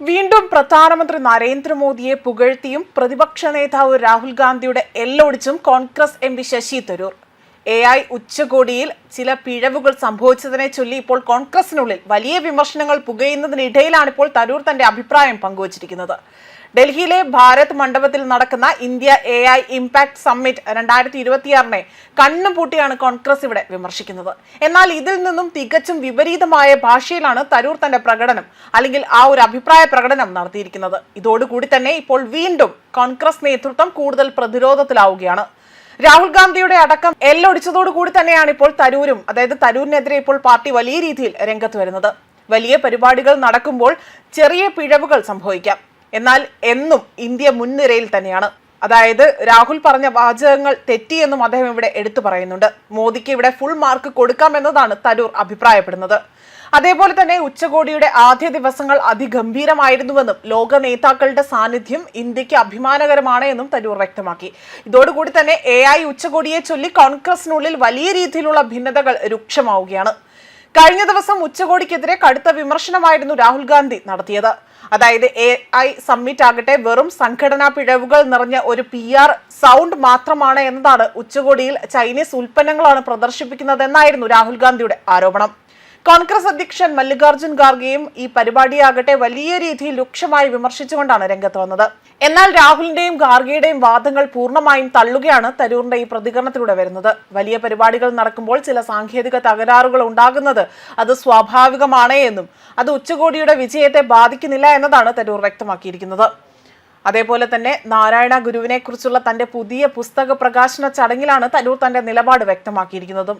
വീണ്ടും പ്രധാനമന്ത്രി നരേന്ദ്രമോദിയെ പുകഴ്ത്തിയും പ്രതിപക്ഷ നേതാവ് രാഹുൽ ഗാന്ധിയുടെ എല്ലൊടിച്ചും Congress M P Shashi Tharoor. A I ഉച്ചകോടിയിൽ ചില പിഴവുകൾ സംഭവിച്ചതിനെ ചൊല്ലി ഇപ്പോൾ കോൺഗ്രസിനുള്ളിൽ വലിയ വിമർശനങ്ങൾ പുകയുന്നതിനിടയിലാണ് ഇപ്പോൾ തരൂർ തന്റെ അഭിപ്രായം പങ്കുവച്ചിരിക്കുന്നത്. ഡൽഹിയിലെ ഭാരത് മണ്ഡപത്തിൽ നടക്കുന്ന India A I impact summit രണ്ടായിരത്തി ഇരുപത്തിയാറിനെ കണ്ണും പൂട്ടിയാണ് കോൺഗ്രസ് ഇവിടെ വിമർശിക്കുന്നത്. എന്നാൽ ഇതിൽ നിന്നും തികച്ചും വിപരീതമായ ഭാഷയിലാണ് തരൂർ തന്റെ പ്രകടനം അല്ലെങ്കിൽ ആ ഒരു അഭിപ്രായ പ്രകടനം നടത്തിയിരിക്കുന്നത്. ഇതോടുകൂടി തന്നെ ഇപ്പോൾ വീണ്ടും കോൺഗ്രസ് നേതൃത്വം കൂടുതൽ പ്രതിരോധത്തിലാവുകയാണ്. രാഹുൽ ഗാന്ധിയുടെ അടക്കം എല്ലൊടിച്ചതോടുകൂടി തന്നെയാണ് ഇപ്പോൾ തരൂരും അതായത് തരൂരിനെതിരെ ഇപ്പോൾ പാർട്ടി വലിയ രീതിയിൽ രംഗത്ത് വരുന്നത്. വലിയ പരിപാടികൾ നടക്കുമ്പോൾ ചെറിയ പിഴവുകൾ സംഭവിക്കാം. എന്നാൽ എന്നും ഇന്ത്യ മുൻനിരയിൽ തന്നെയാണ്. അതായത് രാഹുൽ പറഞ്ഞ വാചകങ്ങൾ തെറ്റിയെന്നും അദ്ദേഹം ഇവിടെ എടുത്തു പറയുന്നുണ്ട്. മോദിക്ക് ഇവിടെ ഫുൾ മാർക്ക് കൊടുക്കാമെന്നതാണ് തരൂർ അഭിപ്രായപ്പെടുന്നത്. അതേപോലെ തന്നെ ഉച്ചകോടിയുടെ ആദ്യ ദിവസങ്ങൾ അതിഗംഭീരമായിരുന്നുവെന്നും ലോക നേതാക്കളുടെ സാന്നിധ്യം ഇന്ത്യയ്ക്ക് അഭിമാനകരമാണ് എന്നും തരൂർ വ്യക്തമാക്കി. ഇതോടുകൂടി തന്നെ എ ഉച്ചകോടിയെ ചൊല്ലി കോൺഗ്രസിനുള്ളിൽ വലിയ രീതിയിലുള്ള ഭിന്നതകൾ രൂക്ഷമാവുകയാണ്. കഴിഞ്ഞ ദിവസം ഉച്ചകോടിക്കെതിരെ കടുത്ത വിമർശനമായിരുന്നു രാഹുൽ ഗാന്ധി നടത്തിയത്. അതായത് എ ഐ സമ്മിറ്റ് ആകട്ടെ വെറും സംഘടനാ പിഴവുകൾ നിറഞ്ഞ ഒരു പി ആർ സൗണ്ട് മാത്രമാണ് എന്നതാണ് ഉച്ചകോടിയിൽ ചൈനീസ് ഉൽപ്പന്നങ്ങളാണ് പ്രദർശിപ്പിക്കുന്നതെന്നായിരുന്നു രാഹുൽ ഗാന്ധിയുടെ ആരോപണം. കോൺഗ്രസ് അധ്യക്ഷൻ മല്ലികാർജുൻ ഖാർഗെയും ഈ പരിപാടിയാകട്ടെ വലിയ രീതിയിൽ രൂക്ഷമായി വിമർശിച്ചുകൊണ്ടാണ് രംഗത്ത് വന്നത്. എന്നാൽ രാഹുലിന്റെയും ഖാർഗെയുടെയും വാദങ്ങൾ പൂർണമായും തള്ളുകയാണ് തരൂറിന്റെ ഈ പ്രതികരണത്തിലൂടെ വരുന്നത്. വലിയ പരിപാടികൾ നടക്കുമ്പോൾ ചില സാങ്കേതിക തകരാറുകൾ ഉണ്ടാകുന്നത് അത് സ്വാഭാവികമാണ് എന്നും അത് ഉച്ചകോടിയുടെ വിജയത്തെ ബാധിക്കുന്നില്ല എന്നതാണ് തരൂർ വ്യക്തമാക്കിയിരിക്കുന്നത്. അതേപോലെ തന്നെ നാരായണ ഗുരുവിനെ കുറിച്ചുള്ള തന്റെ പുതിയ പുസ്തക പ്രകാശന ചടങ്ങിലാണ് തരൂർ തന്റെ നിലപാട് വ്യക്തമാക്കിയിരിക്കുന്നതും.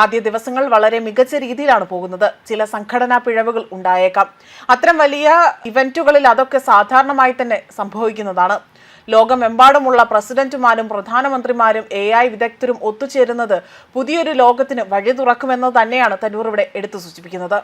ആദ്യ ദിവസങ്ങൾ വളരെ മികച്ച രീതിയിലാണ് പോകുന്നത്. ചില സംഘടനാ പിഴവുകൾ ഉണ്ടായേക്കാം. അത്തരം വലിയ ഇവന്റുകളിൽ അതൊക്കെ സാധാരണമായി തന്നെ സംഭവിക്കുന്നതാണ്. ലോകമെമ്പാടുമുള്ള പ്രസിഡന്റുമാരും പ്രധാനമന്ത്രിമാരും എ ഐ വിദഗ്ധരും ഒത്തുചേരുന്നത് പുതിയൊരു ലോകത്തിന് വഴി തുറക്കുമെന്ന് തന്നെയാണ് തരൂർ ഇവിടെ എടുത്തു സൂചിപ്പിക്കുന്നത്.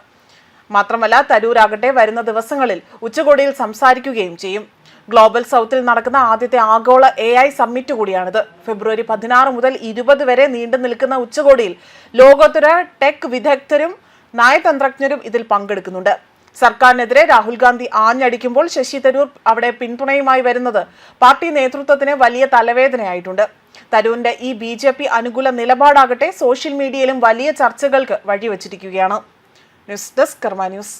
മാത്രമല്ല തരൂരാകട്ടെ വരുന്ന ദിവസങ്ങളിൽ ഉച്ചകോടിയിൽ സംസാരിക്കുകയും ചെയ്യും. ഗ്ലോബൽ സൗത്തിൽ നടക്കുന്ന ആദ്യത്തെ ആഗോള എ ഐ സമ്മിറ്റ് കൂടിയാണിത്. ഫെബ്രുവരി പതിനാറ് മുതൽ ഇരുപത് വരെ നീണ്ടു നിൽക്കുന്ന ഉച്ചകോടിയിൽ ലോകോത്തര ടെക് വിദഗ്ധരും നയതന്ത്രജ്ഞരും ഇതിൽ പങ്കെടുക്കുന്നുണ്ട്. സർക്കാരിനെതിരെ രാഹുൽ ഗാന്ധി ആഞ്ഞടിക്കുമ്പോൾ ശശി തരൂർ അവിടെ പിന്തുണയുമായി വരുന്നത് പാർട്ടി നേതൃത്വത്തിന് വലിയ തലവേദനയായിട്ടുണ്ട്. തരൂരിന്റെ ഈ ബി ജെ പി അനുകൂല നിലപാടാകട്ടെ സോഷ്യൽ മീഡിയയിലും വലിയ ചർച്ചകൾക്ക് വഴിവെച്ചിരിക്കുകയാണ്. News desk Karma news.